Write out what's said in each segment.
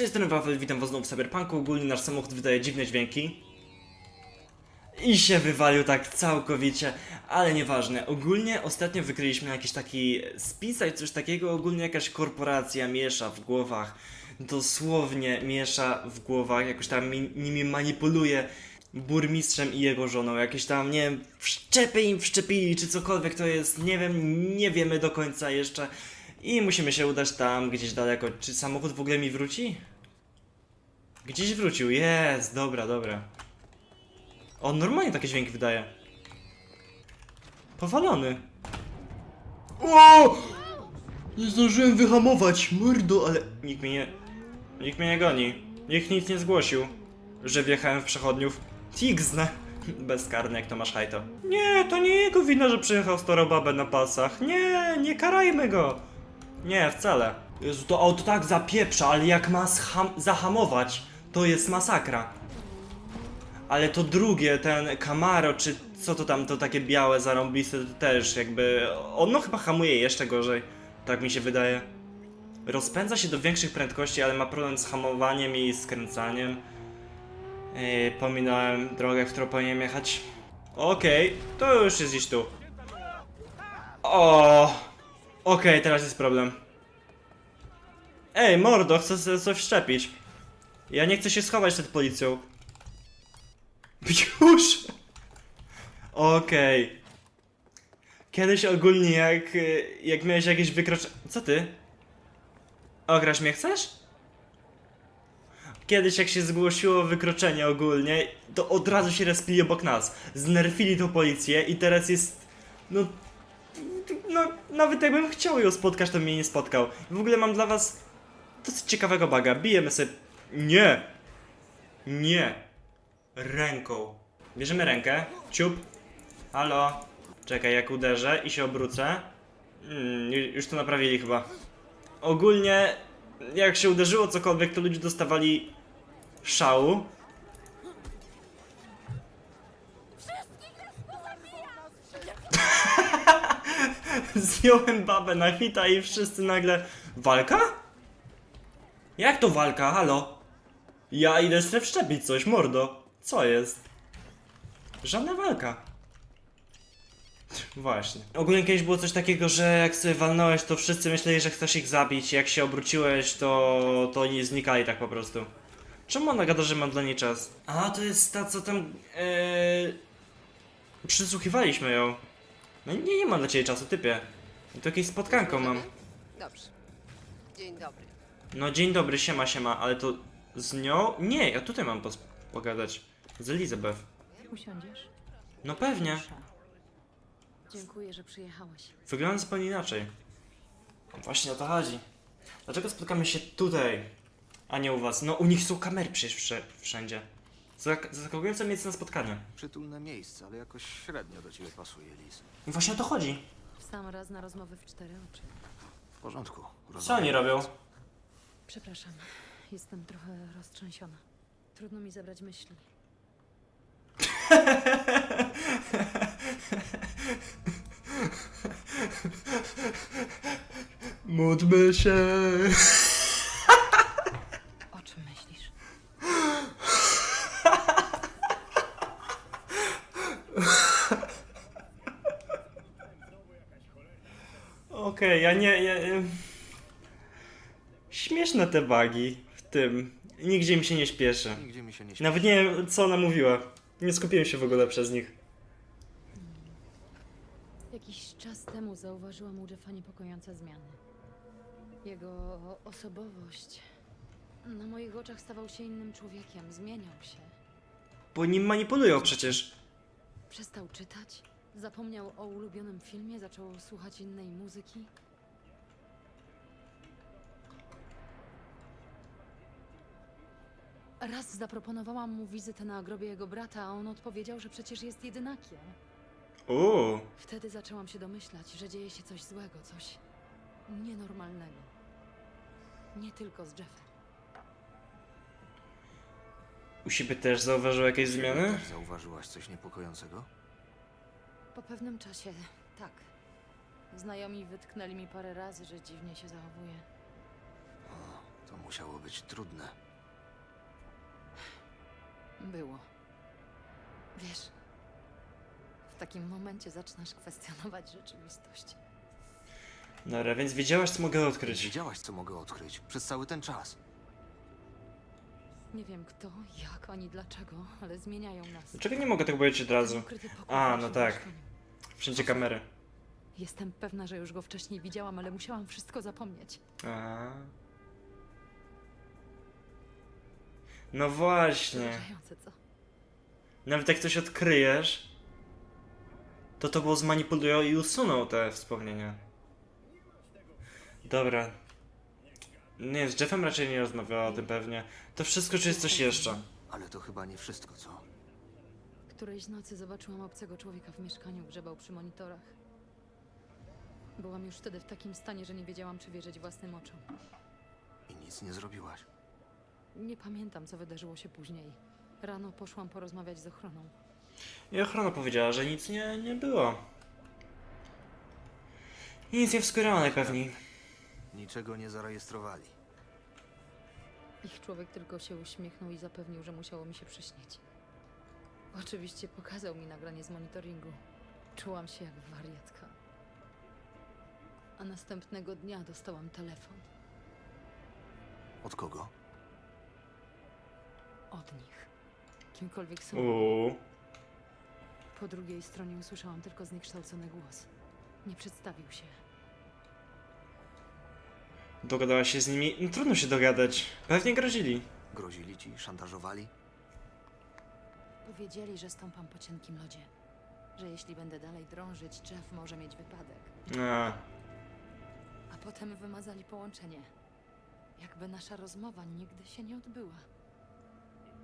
Cześć, jestem Wafel, witam was znowu w Cyberpunku. Ogólnie nasz samochód wydaje dziwne dźwięki. I się wywalił tak całkowicie, ale nieważne. Ogólnie ostatnio wykryliśmy jakiś taki spisać, coś takiego. Ogólnie jakaś korporacja miesza w głowach. Dosłownie miesza w głowach, jakoś tam mi, nimi manipuluje burmistrzem i jego żoną. Jakieś tam, nie wiem, wszczepy im wszczepili, czy cokolwiek to jest. Nie wiem, nie wiemy do końca jeszcze. I musimy się udać tam, gdzieś daleko. Czy samochód w ogóle mi wróci? Gdzieś wrócił, jest, dobra, dobra. On normalnie takie dźwięki wydaje. Powalony. O! Nie zdążyłem wyhamować, mordo, ale nikt mnie nie... Nikt mnie nie goni. Nikt nic nie zgłosił, że wjechałem w przechodniów. Tigsne. Bezkarny, jak to masz hajto. Nie, to nie jego wina, że przyjechał starobabę na pasach. Nie, nie karajmy go. Nie, wcale. Jezu, to auto tak zapieprza, ale jak ma scham- zahamować, to jest masakra. Ale to drugie, ten Camaro, czy co to tam, to takie białe, zarąbiste, to też jakby... Ono chyba hamuje jeszcze gorzej, tak mi się wydaje. Rozpędza się do większych prędkości, ale ma problem z hamowaniem i skręcaniem. Yy, pominąłem drogę, w którą powinienem jechać. Okej, to już jest gdzieś tu. O, Okej, teraz jest problem. Ej, mordo, chcę sobie coś szczepić. Ja nie chcę się schować przed policją. Już! Okej. Kiedyś ogólnie jak, jak miałeś jakieś wykroczenie... Co ty? Ograć mnie chcesz? Kiedyś jak się zgłosiło wykroczenie ogólnie, to od razu się respili obok nas. Znerfili tą policję i teraz jest... No... No, nawet jakbym chciał ją spotkać, to mnie nie spotkał. W ogóle mam dla was dosyć ciekawego baga. Bijemy sobie... Nie! Nie! Ręką. Bierzemy rękę. Ciup. Halo. Czekaj, jak uderzę i się obrócę. Mm, ju- już to naprawili chyba. Ogólnie, jak się uderzyło cokolwiek, to ludzie dostawali szału. Zdjąłem babę na hita i wszyscy nagle... Walka? Jak to walka? Halo? Ja idę sobie wszczepić coś, mordo. Co jest? Żadna walka. Właśnie. Ogólnie kiedyś było coś takiego, że jak sobie walnąłeś, to wszyscy myśleli, że chcesz ich zabić. Jak się obróciłeś, to, to oni znikali tak po prostu. Czemu ona gada, że mam dla niej czas? A, to jest ta, co tam... Ee... Przysłuchiwaliśmy ją. No nie, nie mam dla ciebie czasu, typie. To jakieś spotkanko mam. Dobrze. Dzień dobry. No dzień dobry, siema, siema, ale to z nią? Nie, ja tutaj mam pos- pogadać. Z Elizabeth. Usiądziesz? No pewnie. Proszę. Dziękuję, że przyjechałeś. Wygląda zupełnie inaczej. Właśnie o to chodzi. Dlaczego spotkamy się tutaj, a nie u was? No u nich są kamery przecież wsze- wszędzie. Zak- Zaskakujące miejsce na spotkanie. Przytulne miejsce, ale jakoś średnio do ciebie pasuje, Liz. I właśnie o to chodzi. W sam raz na rozmowy w cztery oczy. W porządku. Co oni robią? Przepraszam, jestem trochę roztrzęsiona. Trudno mi zebrać myśli. Módlmy się. O czym myślisz? Okej, ja nie, ja... ja- Śmieszne te bagi tym. Nigdzie mi się nie śpieszy. Nigdzie mi się nie śmieje. Nawet nie wiem, co ona mówiła. Nie skupiłem się w ogóle przez nich. Jakiś czas temu zauważyłam u Jeffa niepokojące zmiany. Jego osobowość na moich oczach stawał się innym człowiekiem, zmieniał się. Bo nim manipulują przecież. Przestał czytać, zapomniał o ulubionym filmie, zaczął słuchać innej muzyki. Raz zaproponowałam mu wizytę na grobie jego brata, a on odpowiedział, że przecież jest jedynakiem. Uuu. Wtedy zaczęłam się domyślać, że dzieje się coś złego, coś nienormalnego. Nie tylko z Jeffem. U siebie też zauważył jakieś zmiany? Też zauważyłaś coś niepokojącego? Po pewnym czasie, tak. Znajomi wytknęli mi parę razy, że dziwnie się zachowuje. To musiało być trudne. Było. Wiesz, w takim momencie zaczynasz kwestionować rzeczywistość. Dobra, więc wiedziałaś, co mogę odkryć. Wiedziałaś, co mogę odkryć przez cały ten czas. Nie wiem kto, jak ani dlaczego, ale zmieniają nas. Dlaczego nie mogę tego powiedzieć od razu? ukryty pokój A, w no naszym tak. mieszkaniu. Wszędzie kamery. Jestem pewna, że już go wcześniej widziałam, ale musiałam wszystko zapomnieć. A. No właśnie. Przerażające, co? Nawet jak coś odkryjesz, to to było zmanipulują i usuną te wspomnienia. Dobra. Nie, z Jeffem raczej nie rozmawiała o tym pewnie. To wszystko, czy jest coś jeszcze? Ale to chyba nie wszystko, co? Którejś nocy zobaczyłam obcego człowieka w mieszkaniu, grzebał przy monitorach. Byłam już wtedy w takim stanie, że nie wiedziałam, czy wierzyć własnym oczom. I nic nie zrobiłaś. Nie pamiętam, co wydarzyło się później. Rano poszłam porozmawiać z ochroną. I ochrona powiedziała, że nic nie, nie było. I nic nie wskórała najpewniej. Niczego nie zarejestrowali. Ich człowiek tylko się uśmiechnął i zapewnił, że musiało mi się przyśnić. Oczywiście pokazał mi nagranie z monitoringu. Czułam się jak wariatka. A następnego dnia dostałam telefon Od kogo? Od nich. Kimkolwiek są. Uuu. Po drugiej stronie usłyszałam tylko zniekształcony głos. Nie przedstawił się. Dogadałaś się z nimi? No, trudno się dogadać. Pewnie grozili. Grozili ci, szantażowali? Powiedzieli, że stąpam po cienkim lodzie. Że jeśli będę dalej drążyć, Jeff może mieć wypadek. A, A potem wymazali połączenie. Jakby nasza rozmowa nigdy się nie odbyła.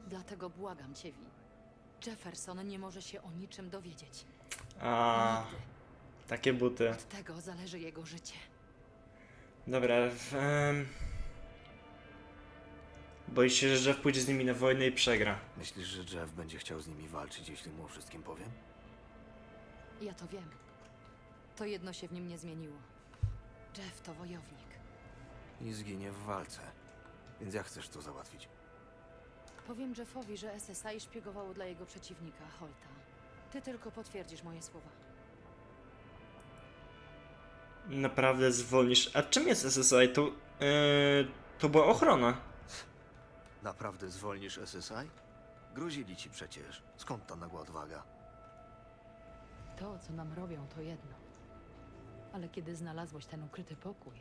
Dlatego błagam cię, Vi. Jefferson nie może się o niczym dowiedzieć. a, takie buty. Od tego zależy jego życie. Dobra, w, em... Boisz się, że Jeff pójdzie z nimi na wojnę i przegra. Myślisz, że Jeff będzie chciał z nimi walczyć, jeśli mu o wszystkim powiem? Ja to wiem. To jedno się w nim nie zmieniło. Jeff to wojownik. I zginie w walce. Więc jak chcesz to załatwić? Powiem Jeffowi, że SSI szpiegowało dla jego przeciwnika, Holta. Ty tylko potwierdzisz moje słowa. Naprawdę zwolnisz. A czym jest SSI? To, yy, to była ochrona. Naprawdę zwolnisz SSI? Grozili ci przecież. Skąd ta nagła odwaga? To, co nam robią, to jedno. Ale kiedy znalazłeś ten ukryty pokój,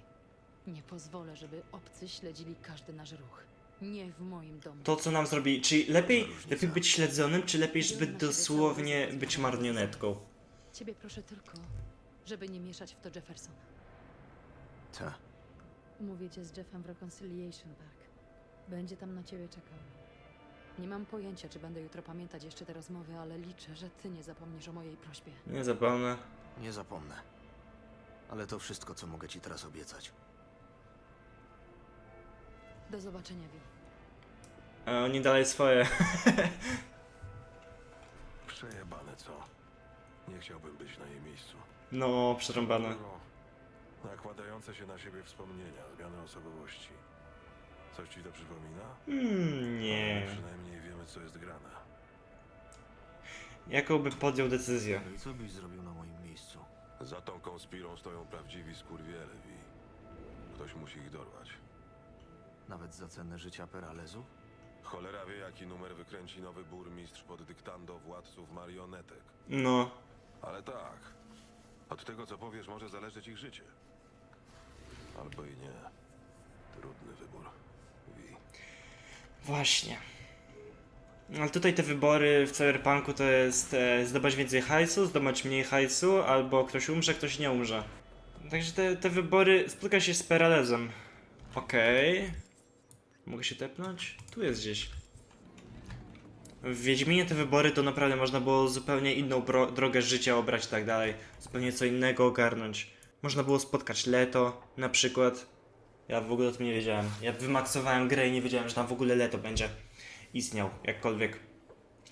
nie pozwolę, żeby obcy śledzili każdy nasz ruch. Nie w moim domu. To, co nam zrobili. Czyli lepiej, lepiej być śledzonym, czy lepiej zbyt dosłownie być marionetką? Ciebie proszę tylko, żeby nie mieszać w to Jeffersona. Ta. Umówię cię z Jeffem w Reconciliation Park. Będzie tam na ciebie czekał. Nie mam pojęcia, czy będę jutro pamiętać jeszcze te rozmowy, ale liczę, że ty nie zapomnisz o mojej prośbie. Nie zapomnę. Nie zapomnę. Ale to wszystko, co mogę ci teraz obiecać. Do zobaczenia, Vi. A oni dalej swoje. Przejebane co? Nie chciałbym być na jej miejscu. No, przerąbane. Nakładające się na siebie wspomnienia, zmiany osobowości. Coś ci to przypomina? Hmm, nie. Przynajmniej wiemy, co jest grane. Jaką by podjął decyzję? No i co byś zrobił na moim miejscu? Za tą konspirą stoją prawdziwi skurwiele, Wi. Ktoś musi ich dorwać. Nawet za cenę życia Peralezów? Cholera wie, jaki numer wykręci nowy burmistrz pod dyktando władców marionetek. No. Ale tak, od tego, co powiesz, może zależeć ich życie. Albo i nie. Trudny wybór, Wi. Właśnie. Ale tutaj te wybory w Cyberpunku to jest e, zdobyć więcej hajsu, zdobyć mniej hajsu, albo ktoś umrze, ktoś nie umrze. Także te, te wybory... Spotka się z Peralezem. Okej. Mogę się tepnąć? Tu jest gdzieś. W Wiedźminie te wybory to naprawdę można było zupełnie inną drogę życia obrać i tak dalej. Zupełnie co innego ogarnąć. Można było spotkać Leto na przykład. Ja w ogóle o tym nie wiedziałem. Ja wymaksowałem grę i nie wiedziałem, że tam w ogóle Leto będzie istniał, jakkolwiek.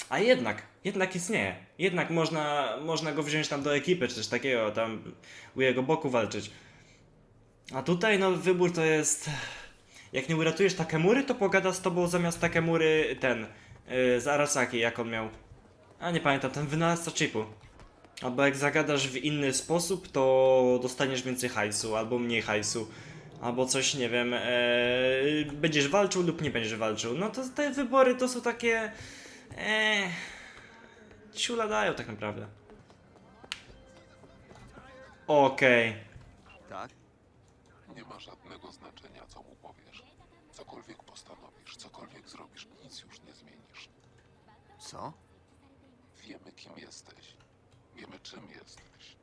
A jednak, jednak istnieje. Jednak można, można go wziąć tam do ekipy, czy coś takiego, tam u jego boku walczyć. A tutaj, no, wybór to jest Jak nie uratujesz Takemury, to pogada z tobą zamiast Takemury ten, yy, z Arasaki, jak on miał. A nie pamiętam, ten wynalazca chipu. Albo jak zagadasz w inny sposób, to dostaniesz więcej hajsu, albo mniej hajsu. Albo coś, nie wiem, e, będziesz walczył lub nie będziesz walczył. No to te wybory to są takie... E, ciula dają tak naprawdę. Okej. Tak? Nie ma żadnego znaczenia, co mu. Cokolwiek postanowisz, cokolwiek zrobisz, nic już nie zmienisz. Co? Wiemy, kim jesteś. Wiemy, czym jesteś.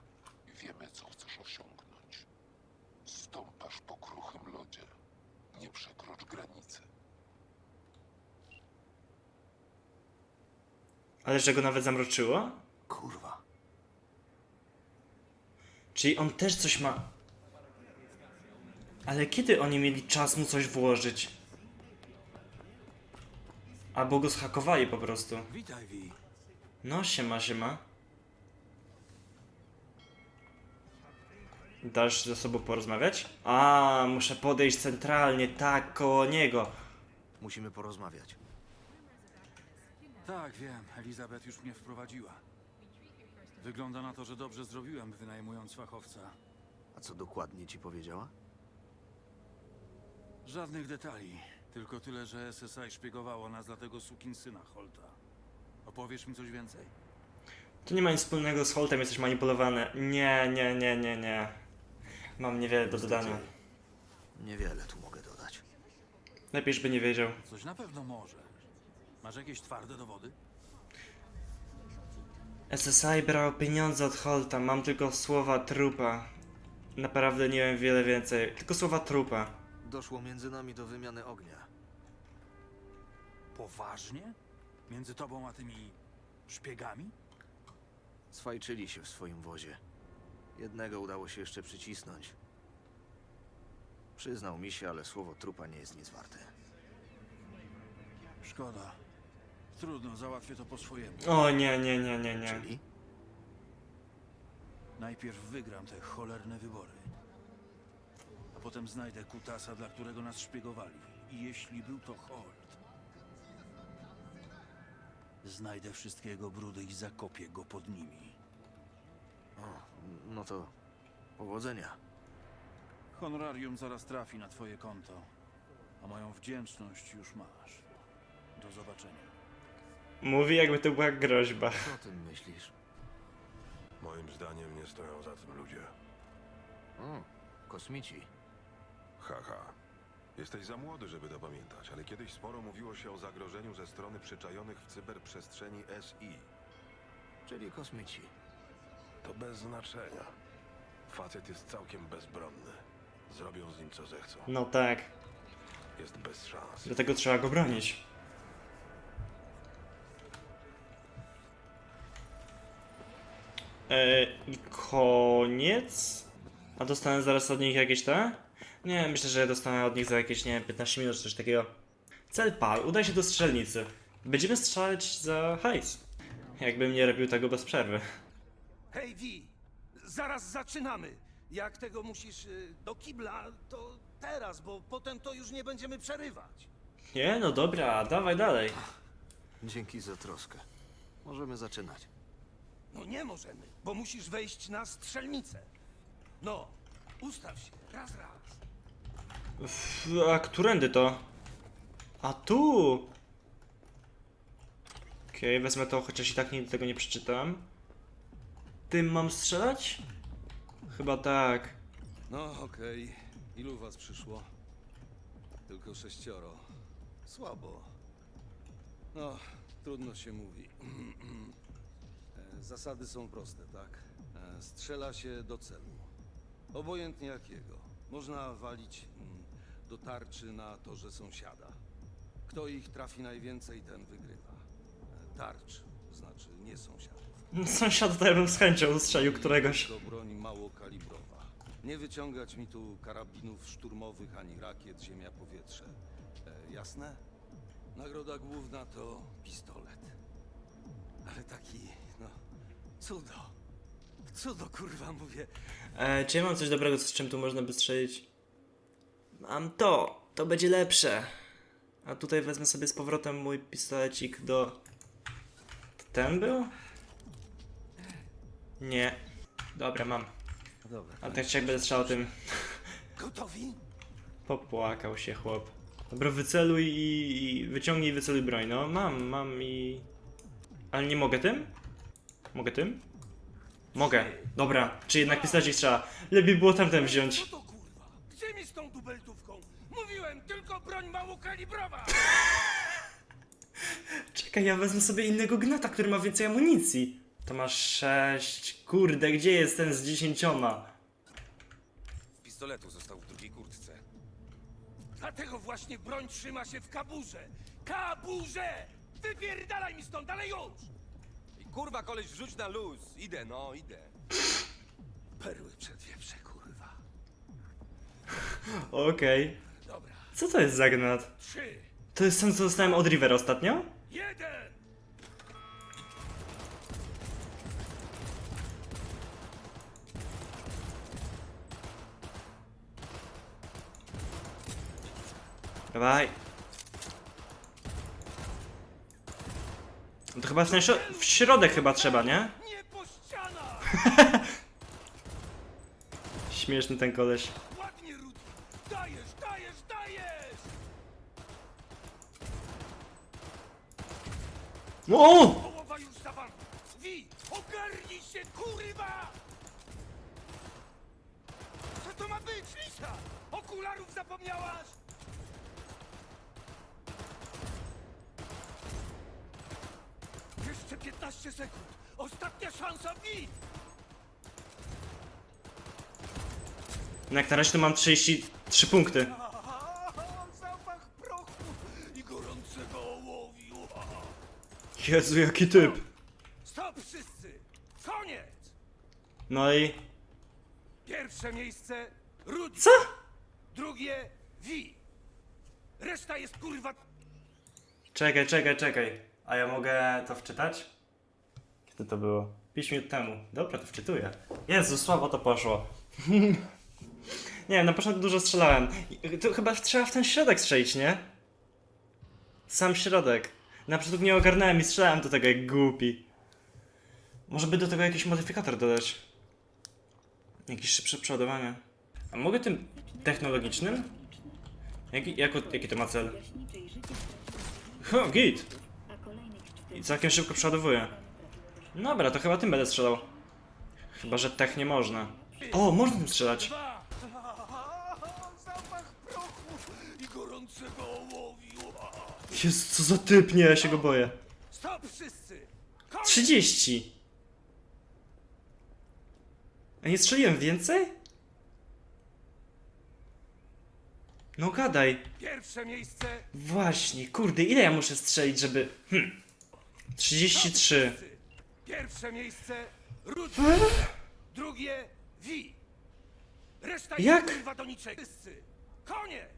Wiemy, co chcesz osiągnąć. Stąpasz po kruchym lodzie. Nie przekrocz granicy. Ale że go nawet zamroczyło? Kurwa. Czyli on też coś ma. Ale kiedy oni mieli czas mu coś włożyć? Albo go zhakowali po prostu. Witaj, Vi. No, siema, siema. Dasz ze sobą porozmawiać? A, muszę podejść centralnie, tak, koło niego. Musimy porozmawiać. Tak, wiem. Elizabeth już mnie wprowadziła. Wygląda na to, że dobrze zrobiłem, wynajmując fachowca. A co dokładnie ci powiedziała? Żadnych detali. Tylko tyle, że SSI szpiegowało nas dla tego sukinsyna Holta. Opowiesz mi coś więcej? To nie ma nic wspólnego z Holtem, jesteś manipulowany. Nie, nie, nie, nie, nie. Mam niewiele do dodania. Niewiele tu mogę dodać. Lepiej, żeby nie wiedział. Coś na pewno możesz. Masz jakieś twarde dowody? SSI brał pieniądze od Holta, mam tylko słowa trupa. Naprawdę nie wiem wiele więcej, tylko słowa trupa. Doszło między nami do wymiany ognia. Poważnie? Między tobą a tymi szpiegami? Swajczyli się w swoim wozie. Jednego udało się jeszcze przycisnąć. Przyznał mi się, ale słowo trupa nie jest nic warte. Szkoda. Trudno, załatwię to po swojemu. O nie, nie, nie, nie, nie. Czyli? Najpierw wygram te cholerne wybory. A potem znajdę kutasa, dla którego nas szpiegowali. I jeśli był to Holt, znajdę wszystkiego brudy i zakopię go pod nimi. O, no to powodzenia. Honorarium zaraz trafi na twoje konto, a moją wdzięczność już masz. Do zobaczenia. Mówi jakby to była groźba. Co o tym myślisz? Moim zdaniem nie stoją za tym ludzie. O, kosmici. Haha. Jesteś za młody, żeby to pamiętać, ale kiedyś sporo mówiło się o zagrożeniu ze strony przyczajonych w cyberprzestrzeni SI. Czyli kosmici. To bez znaczenia. Facet jest całkiem bezbronny. Zrobią z nim co zechcą. No tak, Jest bez szans. dlatego trzeba go bronić. E, I koniec? A dostanę zaraz od nich jakieś te? Nie, myślę, że dostanę od nich za jakieś, nie wiem, 15 minut czy coś takiego. Cel pal, udaj się do strzelnicy. Będziemy strzelać za hajs. Jakbym nie robił tego bez przerwy. Hej, Wi! Zaraz zaczynamy! Jak tego musisz y, do kibla, to teraz, bo potem to już nie będziemy przerywać. Nie, no dobra, dawaj dalej. Dzięki za troskę. Możemy zaczynać. No nie możemy, bo musisz wejść na strzelnicę. No, ustaw się, raz, raz. F, a którędy to? A tu! Okej, wezmę to, chociaż i tak nigdy tego nie przeczytam. Tym mam strzelać? Chyba tak. No okej. Ilu was przyszło? Tylko sześcioro. Słabo. No, trudno się mówi. E, Zasady są proste, tak? E, Strzela się do celu. Obojętnie jakiego. Można walić mm, do tarczy na torze sąsiada. Kto ich trafi najwięcej, ten wygrywa. E, Tarcz, znaczy nie sąsiadów. Sąsiad to ja bym z chęcią ustrzelił któregoś. To broń małokalibrowa. Nie wyciągać mi tu karabinów szturmowych ani rakiet ziemia-powietrze. E, jasne? Nagroda główna to pistolet. Ale taki, no, cudo. Cudo, kurwa, mówię. E, czy ja mam coś dobrego, z czym tu można by strzelić? Mam to! to będzie lepsze. A tutaj wezmę sobie z powrotem mój pistolecik do... Ten był? Nie. Dobra, mam. Dobra. A tak jak będę strzelał tym... Gotowi? Popłakał się chłop. Dobra, wyceluj i, i wyciągnij i wyceluj broń. No, mam, mam i... Ale nie mogę tym? Mogę tym? Mogę. Dobra, czy jednak pistolecik trzeba? Lepiej było tamten wziąć. Co to kurwa? Gdzie mi z tą dubeltówką? Mówiłem, tylko broń małokalibrowa! Czekaj, ja wezmę sobie innego gnata, który ma więcej amunicji. To masz sześć. Kurde, gdzie jest ten z dziesięcioma? Z pistoletu został w drugiej kurtce. Dlatego właśnie broń trzyma się w kaburze! Kaburze! Wypierdalaj mi stąd, ale już! Kurwa, koleś, wrzuć na luz. Idę, no, idę. Perły przed wieprze, kurwa. Okej. Dobra, Co to jest za gnat? trzy, To jest ten, co dostałem od Rivera ostatnio? jeden! Dawaj. No to chyba w, śro- w środek chyba trzeba, nie? Nie po ścianach! Śmieszny ten koleś. Ładnie, Rudy! Dajesz, dajesz, dajesz! O! Połowa już za wami! Wi, ogarnij się, kurwa! Co to ma być, Lisa? Okularów zapomniałaś? Jeszcze 15 sekund! Ostatnia szansa, Wi! No jak na razie to mam 33 punkty. Zapach prochu i gorącego ołowiu! Jezu, jaki typ. Stop wszyscy! Koniec! No i... Pierwsze miejsce Rudy. Co? Drugie Wi. Reszta jest kurwa. Czekaj, czekaj, czekaj. A ja mogę to wczytać? Kiedy to było? 5 minut temu. Dobra, to wczytuję. Jezu, słabo to poszło. nie wiem, na początku dużo strzelałem. To chyba trzeba w ten środek strzelić, nie? Sam środek. Na początku nie ogarnąłem i strzelałem do tego jak głupi. Może by do tego jakiś modyfikator dodać. Jakieś szybsze przeładowanie. A mogę tym technologicznym? Jaki, jako, jaki to ma cel? Ho, git! I całkiem szybko przeładowuje. Dobra, to chyba tym będę strzelał. Chyba, że tech nie można. O, można tym strzelać. Dwa. Zapach prochu i gorącego ołowiu. Jest co za typ, nie, ja się go boję. Stop wszyscy. Koniec. 30! A nie strzeliłem więcej? No gadaj. Pierwsze miejsce. Właśnie, kurde, ile ja muszę strzelić, żeby... Hm. 33. Wszyscy. Pierwsze miejsce Rudy. Drugie Wi. Reszta Jak? jest kurwa do niczego. Wszyscy. Koniec.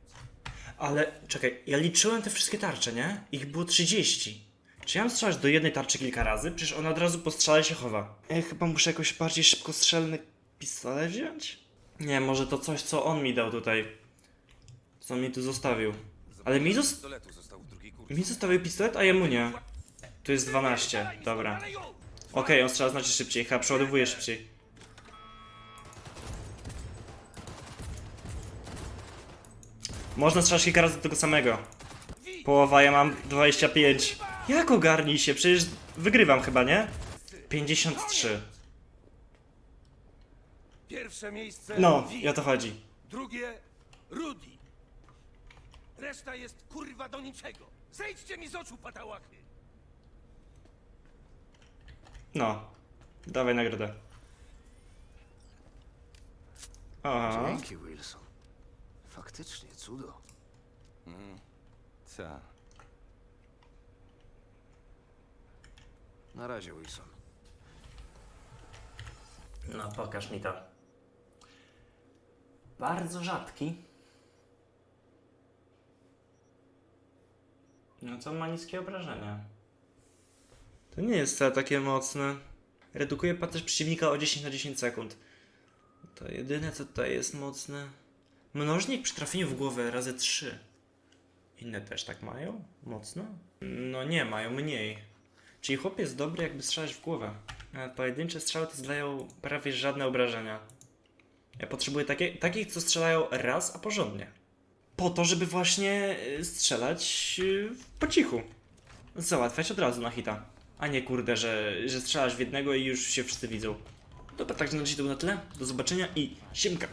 Ale czekaj, ja liczyłem te wszystkie tarcze, nie? Ich było 30. Czy ja mam strzelać do jednej tarczy kilka razy? Przecież ona od razu po strzale się chowa. Ja chyba muszę jakoś bardziej szybkostrzelny pistolet wziąć? Nie, może to coś, co on mi dał tutaj. Co mi tu zostawił. Ale mi, zos pistoletu został mi zostawił pistolet, a jemu nie. Tu jest 12, dobra. Okej, on strzela znacznie szybciej, chyba przeładowuje szybciej. Można strzelać kilka razy do tego samego. Połowa, ja mam 25. Jak ogarnij się? Przecież wygrywam chyba, nie? 53. Pierwsze miejsce No, i o to chodzi. Drugie Rudy. Reszta jest kurwa do niczego. Zejdźcie mi z oczu, patałachy. No. Dawaj nagrodę. Aha. Dzięki, Wilson. Faktycznie cudo. Co? Na razie, Wilson. No, pokaż mi to. Bardzo rzadki. No co ma niskie obrażenia. To nie jest wcale takie mocne. Redukuje pancerz przeciwnika o 10 na 10 sekund. To jedyne co tutaj jest mocne. Mnożnik przy trafieniu w głowę razy 3. Inne też tak mają? Mocno? No nie, mają mniej. Czyli chłop jest dobry, jakby strzelać w głowę. Nawet pojedyncze strzały to zdają prawie żadne obrażenia. Ja potrzebuję takie, takich, co strzelają raz, a porządnie. Po to, żeby właśnie y, strzelać y, po cichu. Załatwiać od razu na hita. A nie kurde, że, że strzelasz w jednego i już się wszyscy widzą. Dobra, tak na dziś to było na tyle. Do zobaczenia i siemka.